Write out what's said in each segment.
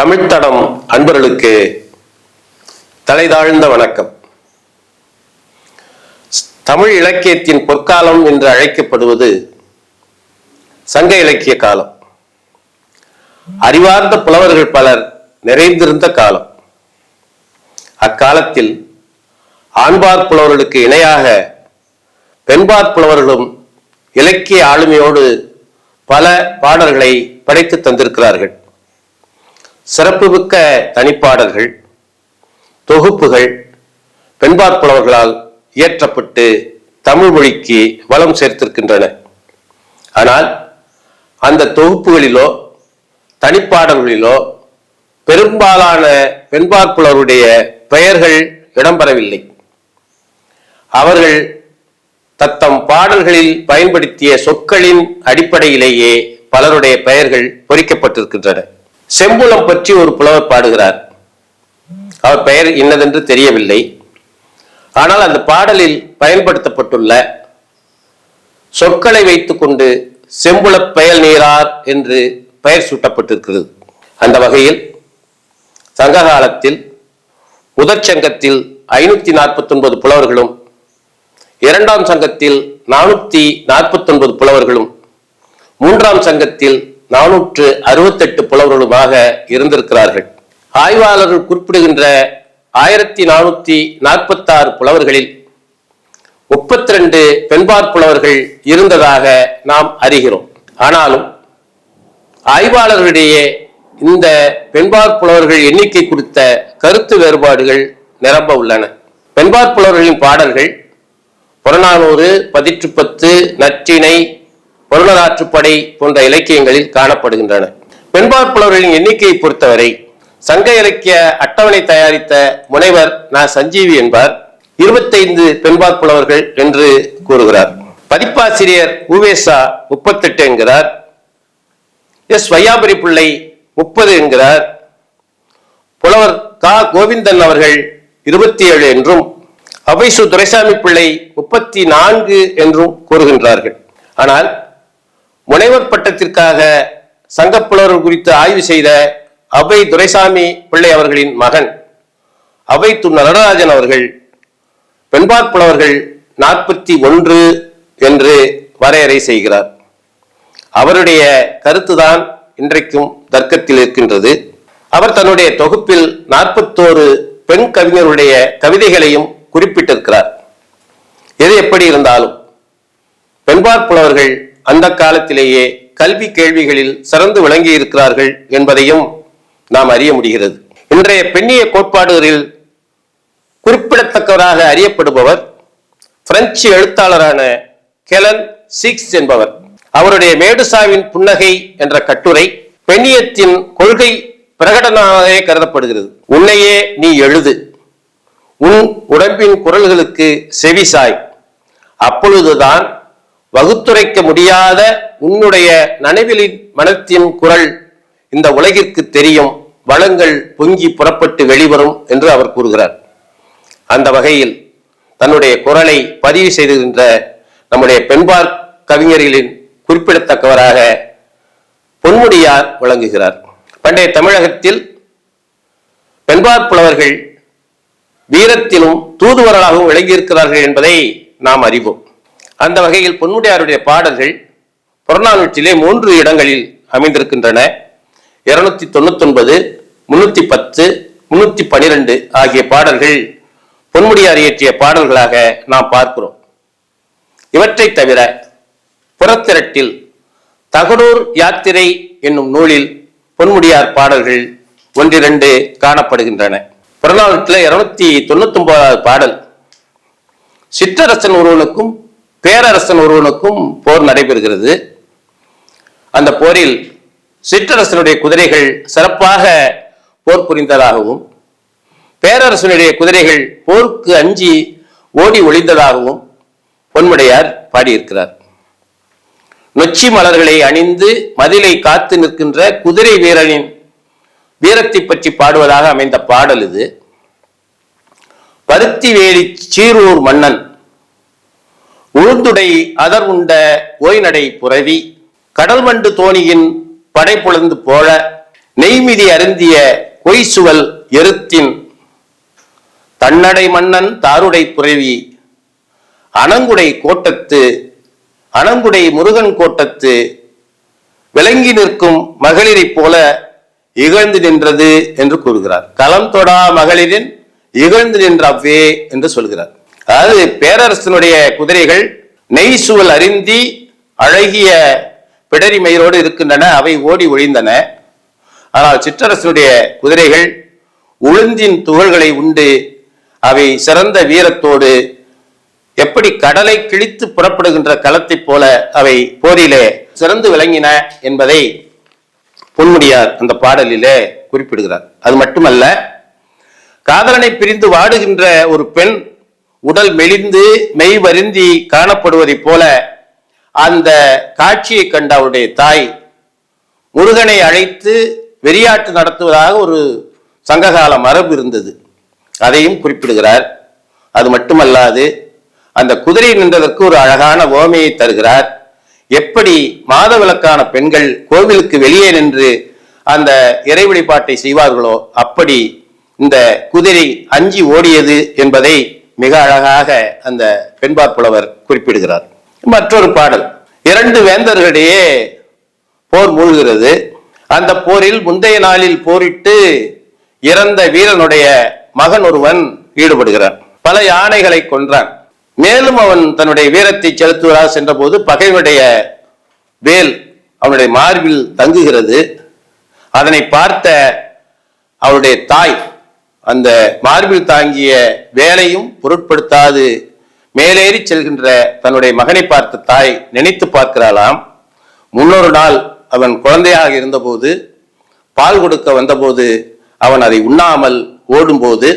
தமிழ்த்தடம் அன்பர்களுக்கு தலைதாழ்ந்த வணக்கம். தமிழ் இலக்கியத்தின் பொற்காலம் என்று அழைக்கப்படுவது சங்க இலக்கிய காலம். அறிவார்ந்த புலவர்கள் பலர் நிறைந்திருந்த காலம். அக்காலத்தில் ஆண்பார் புலவர்களுக்கு இணையாக பெண்பார் புலவர்களும் இலக்கிய ஆளுமையோடு பல பாடல்களை படைத்து தந்திருக்கிறார்கள். சிறப்புமிக்க தனிப்பாடல்கள் தொகுப்புகள் பெண்பாற்புலவர்களால் இயற்றப்பட்டு தமிழ் மொழிக்கு வளம் சேர்த்திருக்கின்றன. ஆனால் அந்த தொகுப்புகளிலோ தனிப்பாடல்களிலோ பெரும்பாலான பெண்பாற்புலவருடைய பெயர்கள் இடம்பெறவில்லை. அவர்கள் தத்தம் பாடல்களில் பயன்படுத்திய சொற்களின் அடிப்படையிலேயே பலருடைய பெயர்கள் பொறிக்கப்பட்டிருக்கின்றன. செம்புலம் பற்றி ஒரு புலவர் பாடுகிறார். அவர் பெயர் இன்னதென்று தெரியவில்லை. ஆனால் அந்த பாடலில் பயன்படுத்தப்பட்டுள்ள சொற்களை வைத்துக்கொண்டு செம்புலப் பெயல் நீரார் என்று பெயர் சூட்டப்பட்டிருக்கிறது. அந்த வகையில் சங்க காலத்தில் முதற் சங்கத்தில் ஐநூத்தி நாற்பத்தி ஒன்பது புலவர்களும் இரண்டாம் சங்கத்தில் நானூத்தி நாற்பத்தி ஒன்பது புலவர்களும் மூன்றாம் சங்கத்தில் நானூற்று அறுபத்தெட்டு புலவர்களுமாக இருந்திருக்கிறார்கள். ஆய்வாளர்கள் குறிப்பிடுகின்ற ஆயிரத்தி நானூத்தி நாற்பத்தி ஆறு புலவர்களில் முப்பத்தி ரெண்டு பெண்பார் புலவர்கள் இருந்ததாக நாம் அறிகிறோம். ஆனாலும் ஆய்வாளர்களிடையே இந்த பெண்பார் புலவர்கள் எண்ணிக்கை குறித்த கருத்து வேறுபாடுகள் நிரம்ப உள்ளன. பெண்பார் புலவர்களின் பாடல்கள் புறநானூறு பதிற்றுப்பத்து நற்றிணை பொருளராற்றுப்படை போன்ற இலக்கியங்களில் காணப்படுகின்றன. பெண்பார்ப்புலவர்களின் எண்ணிக்கையை பொறுத்தவரை சங்க இலக்கிய அட்டவணை தயாரித்த முனைவர் நான் சஞ்சீவி என்பார் இருபத்தைந்து பெண்பார்ப்புலவர்கள் என்று கூறுகிறார். பதிப்பாசிரியர் உவேசா முப்பத்தெட்டு என்கிறார். எஸ். வையாபுரி பிள்ளை முப்பது என்கிறார். புலவர் கா. கோவிந்தன் அவர்கள் இருபத்தி ஏழு என்றும் அவைசு துரைசாமி பிள்ளை முப்பத்தி நான்கு என்றும் கூறுகின்றார்கள். ஆனால் முனைவர் பட்டத்திற்காக சங்கப்புலவர் குறித்து ஆய்வு செய்த அவை துரைசாமி பிள்ளை அவர்களின் மகன் அவை து நடராஜன் அவர்கள் பெண்பார் புலவர்கள் நாற்பத்தி ஒன்று என்று வரையறை செய்கிறார். அவருடைய கருத்துதான் இன்றைக்கும் தர்க்கத்தில் இருக்கின்றது. அவர் தன்னுடைய தொகுப்பில் நாற்பத்தோரு பெண் கவிஞருடைய கவிதைகளையும் குறிப்பிட்டிருக்கிறார். எது எப்படி இருந்தாலும் பெண்பார் புலவர்கள் அந்த காலத்திலேயே கல்வி கேள்விகளில் சிறந்து விளங்கி இருக்கிறார்கள் என்பதையும் நாம் அறிய முடிகிறது. இன்றைய பெண்ணிய கோட்பாடுகளில் குறிப்பிடத்தக்கவராக அறியப்படுபவர் பிரெஞ்சு எழுத்தாளரான கெலன் சிக்ஸ் என்பவர். அவருடைய மேடுசாவின் புன்னகை என்ற கட்டுரை பெண்ணியத்தின் கொள்கை பிரகடனமாகவே கருதப்படுகிறது. உன்னையே நீ எழுது. உன் உடம்பின் குரல்களுக்கு செவிசாய் அப்பொழுதுதான் வகுத்துரைக்க முடியாத உன்னுடைய நனவிலின் மனத்தின் குரல் இந்த உலகிற்கு தெரியும். வளங்கள் பொங்கி புறப்பட்டு வெளிவரும் என்று அவர் கூறுகிறார். அந்த வகையில் தன்னுடைய குரலை பதிவு செய்திருக்கின்ற நம்முடைய பெண்பார் கவிஞர்களின் குறிப்பிடத்தக்கவராக பொன்முடியார் விளங்குகிறார். பண்டைய தமிழகத்தில் பெண்பார் புலவர்கள் வீரத்திலும் தூதுவர்களாகவும் விளங்கியிருக்கிறார்கள் என்பதை நாம் அறிவோம். அந்த வகையில் பொன்முடியாருடைய பாடல்கள் புறநானூற்றிலே மூன்று இடங்களில் அமைந்திருக்கின்றன. இருநூத்தி தொண்ணூத்தி ஒன்பது முன்னூத்தி பத்து முன்னூத்தி பனிரெண்டு ஆகிய பாடல்கள் பொன்முடியார் இயற்றிய பாடல்களாக நாம் பார்க்கிறோம். இவற்றை தவிர புறத்திரட்டில் தகடூர் யாத்திரை என்னும் நூலில் பொன்முடியார் பாடல்கள் ஒன்றிரண்டு காணப்படுகின்றன. புறநானூற்றில் இருநூத்தி தொண்ணூத்தி ஒன்பதாவது பாடல் சிற்றரசன் ஒருவனுக்கும் பேரரசன் ஒருவனுக்கும் போர் நடைபெறுகிறது. அந்த போரில் சிற்றரசனுடைய குதிரைகள் சிறப்பாக போர் புரிந்ததாகவும் பேரரசனுடைய குதிரைகள் போருக்கு அஞ்சி ஓடி ஒளிந்ததாகவும் பொன்முடையார் பாடியிருக்கிறார். நொச்சி மலர்களை அணிந்து மதிலை காத்து நிற்கின்ற குதிரை வீரனின் வீரத்தை பற்றி பாடுவதாக அமைந்த பாடல் இது. பருத்தி வேலி சீரூர் மன்னன் உளுந்துடை அதர் உண்ட ஓய்நடை புரவி கடல் வண்டு தோணியின் படை புலந்து போல நெய்மிதி அருந்திய கொய்சுவல் எருத்தின் தன்னடை மன்னன் தாருடை புரவி அணங்குடை கோட்டத்து அணங்குடை முருகன் கோட்டத்து விளங்கி நிற்கும் மகளிரைப் போல இகழ்ந்து நின்றது என்று கூறுகிறார். களம் தொடா மகளிரின் இகழ்ந்து நின்ற அவ்வே என்று சொல்கிறார். அதாவது பேரரசனுடைய குதிரைகள் நெய் சுவல் அருந்தி அழகிய பிடரி மயிரோடு இருக்கின்றன அவை ஓடி ஒழிந்தன. ஆனால் சிற்றரசனுடைய குதிரைகள் உளுந்தின் துகள்களை உண்டு அவை சிறந்த வீரத்தோடு எப்படி கடலை கிழித்து புறப்படுகின்ற களத்தைப் போல அவை போரிலே சிறந்து விளங்கின என்பதை பொன்முடியார் அந்த பாடலிலே குறிப்பிடுகிறார். அது மட்டுமல்ல காதலனை பிரிந்து வாடுகின்ற ஒரு பெண் உடல் மெலிந்து மெய் வருந்தி காணப்படுவதைப் போல அந்த காட்சியை கண்ட அவருடைய தாய் முருகனை அழைத்து வெறியாட்டு நடத்துவதாக ஒரு சங்ககால மரபு இருந்தது. அதையும் குறிப்பிடுகிறார். அது மட்டுமல்லாது அந்த குதிரை நின்றதற்கு ஒரு அழகான ஓமையை தருகிறார். எப்படி மாதவிலக்கான பெண்கள் கோவிலுக்கு வெளியே நின்று அந்த இறை வழிபாட்டை செய்வார்களோ அப்படி இந்த குதிரை அஞ்சி ஓடியது என்பதை மிக அழகாக அந்த பெண்பார் புலவர் குறிப்பிடுகிறார். மற்றொரு பாடல் இரண்டு வேந்தர்களிடையே போர் மூழ்கிறது. அந்த போரில் முந்தைய நாளில் போரிட்டு இறந்த வீரனுடைய மகன் ஒருவன் ஈடுபடுகிறான். பல யானைகளை கொன்றான். மேலும் அவன் தன்னுடைய வீரத்தை செலுத்துவதாக சென்றபோது பகைவனுடைய வேல் அவனுடைய மார்பில் தங்குகிறது. அதனை பார்த்த அவருடைய தாய் அந்த மார்பில் தாங்கிய வேலையும் பொருட்படுத்தாது. மேலேறி செல்கின்ற தன்னுடைய மகனை பார்த்த தாய் நினைத்து பார்க்கிறாளாம். முன்னொரு நாள் அவன் குழந்தையாக இருந்தபோது பால் கொடுக்க வந்தபோது அவன் அதை உண்ணாமல் ஓடும்போது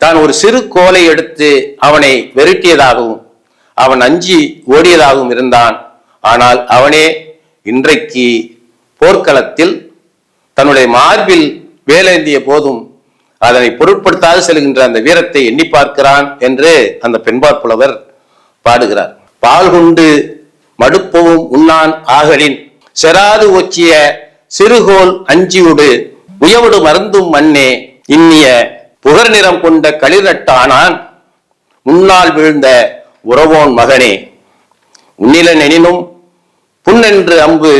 தான் ஒரு சிறு கோலை எடுத்து அவனை வெறுட்டியதாகவும் அவன் அஞ்சி ஓடியதாகவும் இருந்தான். ஆனால் அவனே இன்றைக்கு போர்க்களத்தில் தன்னுடைய மார்பில் வேலேந்திய போதும் அதனை பொருட்படுத்தாது செல்கின்ற அந்த வீரத்தை எண்ணி பார்க்கிறான் என்று அந்த பெண்பார் புலவர் பாடுகிறார். பால் கொண்டு மடுப்பவும் உண்ணான் ஆகலின் செராது ஒச்சிய சிறுகோல் அஞ்சியுடு உயவுடு மருந்தும் மண்ணே இன்னிய புகர் நிறம் கொண்ட களிரட்டானான் முன்னால் விழுந்த உறவோன் மகனே. உன்னிலன் எனினும் புண்ணென்று அம்பு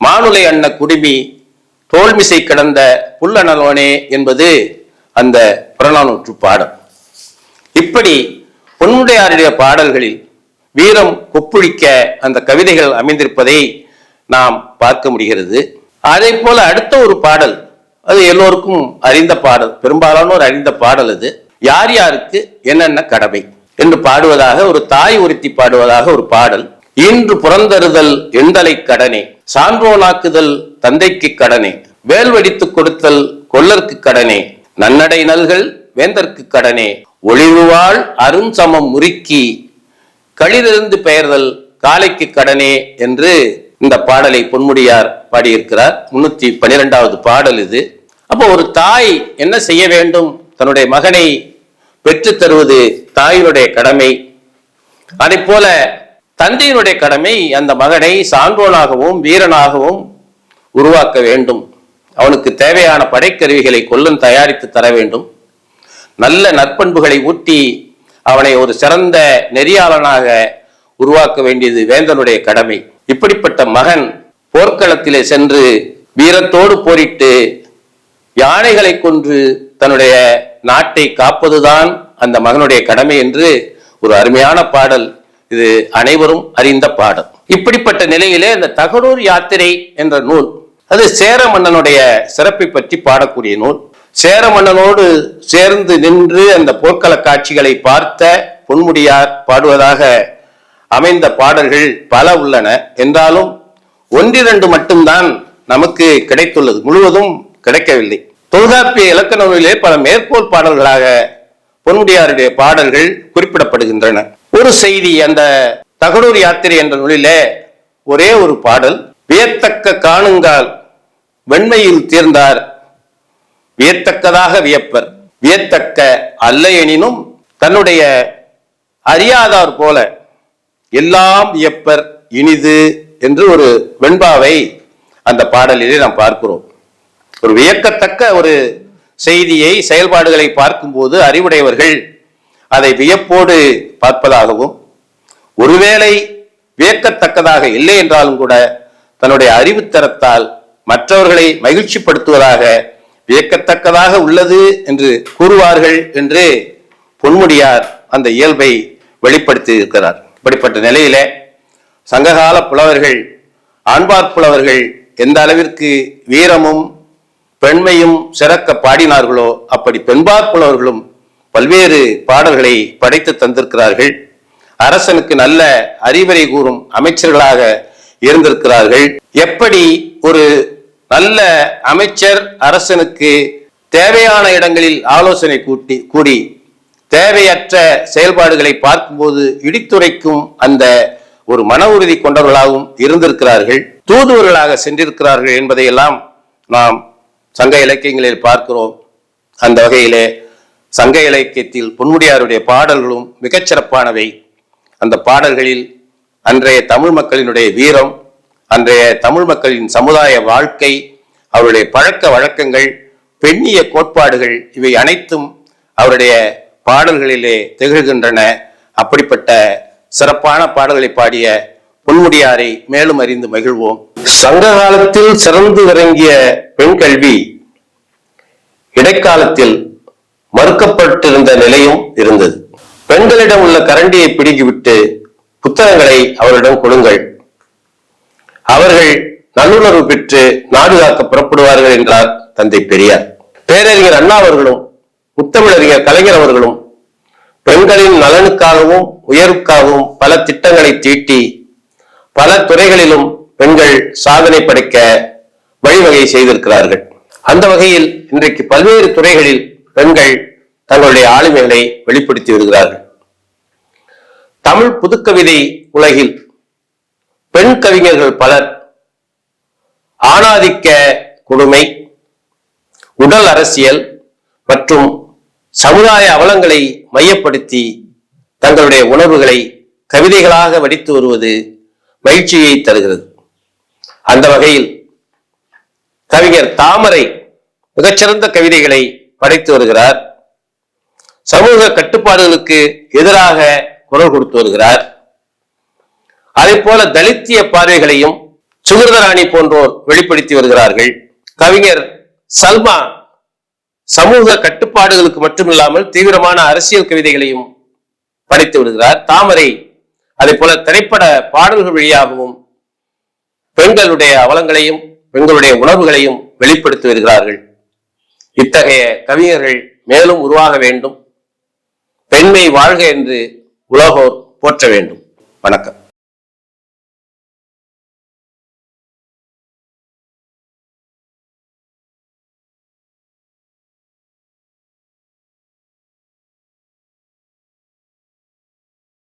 மானுலை அண்ண குடுமி தோல்மிசை கடந்த புல்லனலோனே என்பது அந்த புறநானூற்று பாடல். இப்படி பொன்முடையாருடைய பாடல்களில் வீரம் கொப்புழிக்க அந்த கவிதைகள் அமைந்திருப்பதை நாம் பார்க்க முடிகிறது. அதே போல அடுத்த ஒரு பாடல் அது எல்லோருக்கும் அறிந்த பாடல் பெரும்பாலானோர் அறிந்த பாடல் அது. யார் யாருக்கு என்னென்ன கடமை என்று பாடுவதாக ஒரு தாய் ஒருத்தி பாடுவதாக ஒரு பாடல். இன்று புறந்தருதல் எந்தலை கடனே சான்றோனாக்குதல் தந்தைக்கு கடனே வேல் வடித்து கொடுத்தல் கொல்லர்க்கு கடனே நன்னடை நல்கள் வேந்தற்கு கடனே. ஒளிவுவாள் அருஞ்சமம் முறுக்கி களிரிருந்து பெயர்தல் காலைக்கு கடனே என்று இந்த பாடலை பொன்முடியார் பாடியிருக்கிறார். முன்னூத்தி பனிரெண்டாவது பாடல் இது. அப்போ ஒரு தாய் என்ன செய்ய வேண்டும்? தன்னுடைய மகனை பெற்று தருவது தாயினுடைய கடமை. அதை போல தந்தையினுடைய கடமை அந்த மகனை சான்றோனாகவும் வீரனாகவும் உருவாக்க வேண்டும். அவனுக்கு தேவையான படைக்கருவிகளை கொல்லும் தயாரித்து தர வேண்டும். நல்ல நற்பண்புகளை ஊட்டி அவனை ஒரு சிறந்த நெறியாளனாக உருவாக்க வேண்டியது வேந்தனுடைய கடமை. இப்படிப்பட்ட மகன் போர்க்களத்திலே சென்று வீரத்தோடு போரிட்டு யானைகளை கொன்று தன்னுடைய நாட்டை காப்பதுதான் அந்த மகனுடைய கடமை என்று ஒரு அருமையான பாடல். இது அனைவரும் அறிந்த பாடல் இப்படிப்பட்ட நிலையிலே இந்த தகடூர் யாத்திரை என்ற நூல் அது சேர மன்னனுடைய சிறப்பை பற்றி பாடக்கூடிய நூல். சேர மன்னனோடு சேர்ந்து நின்று அந்த போர்க்கள காட்சிகளை பார்த்த பொன்முடியார் பாடுவதாக அமைந்த பாடல்கள் பல உள்ளன. என்றாலும் ஒன்றிரண்டு மட்டும்தான் நமக்கு கிடைத்துள்ளது. முழுவதும் கிடைக்கவில்லை. தொல்காப்பிய இலக்கண நூலிலே பல மேற்கோள் பாடல்களாக பொன்முடியாருடைய பாடல்கள் குறிப்பிடப்படுகின்றன. ஒரு செய்தி அந்த தகடூர் யாத்திரை என்ற நூலிலே ஒரே ஒரு பாடல் வியத்தக்க காணுங்கால் வெண்மையில் தீர்ந்தார். வியத்தக்கதாக வியப்பர். வியத்தக்க அல்ல எனினும் தன்னுடைய அறியாதார் போல எல்லாம் வியப்பர். இனிது என்று ஒரு வெண்பாவை அந்த பாடலிலே நாம் பார்க்கிறோம். ஒரு வியக்கத்தக்க ஒரு செய்தியை செயல்பாடுகளை பார்க்கும்போது அறிவுடையவர்கள் அதை வியப்போடு பார்ப்பதாகவும் ஒருவேளை வியக்கத்தக்கதாக இல்லை என்றாலும் கூட தன்னுடைய அறிவுத்தரத்தால் மற்றவர்களை மகிழ்ச்சிப்படுத்துவதாக வியக்கத்தக்கதாக உள்ளது என்று கூறுவார்கள் என்று பொன்முடியார் அந்த இயல்பை வெளிப்படுத்தி இருக்கிறார் இப்படிப்பட்ட நிலையிலே சங்ககால புலவர்கள் ஆண்பார் புலவர்கள் எந்த அளவிற்கு வீரமும் பெண்மையும் சிறக்க பாடினார்களோ அப்படி பெண்பார் பல்வேறு பாடல்களை படைத்து தந்திருக்கிறார்கள். அரசனுக்கு நல்ல அறிவுரை கூறும் அமைச்சர்களாக இருந்திருக்கிறார்கள். எப்படி ஒரு நல்ல அமைச்சர் அரசனுக்கு தேவையான இடங்களில் ஆலோசனை கூட்டி கூடி தேவையற்ற செயல்பாடுகளை பார்க்கும்போது இடித்துரைக்கும் அந்த ஒரு மன உறுதி கொண்டவர்களாகவும் இருந்திருக்கிறார்கள். தூதுவர்களாக சென்றிருக்கிறார்கள் என்பதையெல்லாம் நாம் சங்க இலக்கியங்களில் பார்க்கிறோம். அந்த வகையிலே சங்க இலக்கியத்தில் பொன்முடியாருடைய பாடல்களும் மிகச்சிறப்பானவை அந்த பாடல்களில் அன்றைய தமிழ் மக்களினுடைய வீரம் அன்றைய தமிழ் மக்களின் சமுதாய வாழ்க்கை அவருடைய பழக்க வழக்கங்கள் பெண்ணிய கோட்பாடுகள் இவை அனைத்தும் அவருடைய பாடல்களிலே திகழ்கின்றன. அப்படிப்பட்ட சிறப்பான பாடல்களை பாடிய பொன்முடியாரை மேலும் அறிந்து மகிழ்வோம். சங்க காலத்தில் சிறந்து விளங்கிய பெண் கல்வி இடைக்காலத்தில் மறுக்கப்பட்டிருந்த நிலையும் இருந்தது. பெண்களிடம் உள்ள கரண்டியை பிடுங்கிவிட்டு புத்தகங்களை அவரிடம் கொடுங்கள். அவர்கள் நல்லுணர்வு பெற்று நாடு காக்க புறப்படுவார்கள் என்றார் தந்தை பெரியார். பேரறிஞர் அண்ணா அவர்களும் முத்தமிழறிஞர் கலைஞர் அவர்களும் பெண்களின் நலனுக்காகவும் உயர்வுக்காகவும் பல திட்டங்களை தீட்டி பல துறைகளிலும் பெண்கள் சாதனை படைக்க வழிவகை செய்திருக்கிறார்கள். அந்த வகையில் இன்றைக்கு பல்வேறு துறைகளில் பெண்கள் தங்களுடைய ஆளுமைகளை வெளிப்படுத்தி வருகிறார்கள். தமிழ் புதுக்கவிதை உலகில் பெண் கவிஞர்கள் பலர் ஆணாதிக்க கொடுமை உடல் அரசியல் மற்றும் சமுதாய அவலங்களை மையப்படுத்தி தங்களுடைய உணர்வுகளை கவிதைகளாக வடித்து வருவது மகிழ்ச்சியை தருகிறது. அந்த வகையில் கவிஞர் தாமரை மிகச்சிறந்த கவிதைகளை படைத்து வருகிறார். சமூக கட்டுப்பாடுகளுக்கு எதிராக குரல் கொடுத்து வருகிறார். அதே போல தலித்திய பார்வைகளையும் சுகிருதராணி போன்றோர் வெளிப்படுத்தி வருகிறார்கள். கவிஞர் சல்மா சமூக கட்டுப்பாடுகளுக்கு மட்டுமில்லாமல் தீவிரமான அரசியல் கவிதைகளையும் படைத்து விடுகிறார் தாமரை அதே போல திரைப்பட பாடல்கள் வழியாகவும் பெண்களுடைய அவலங்களையும் பெண்களுடைய உணர்வுகளையும் வெளிப்படுத்தி வருகிறார்கள் இத்தகைய கவிஞர்கள் மேலும் உருவாக வேண்டும். பெண்மை வாழ்க என்று உலகோர் போற்ற வேண்டும். வணக்கம்.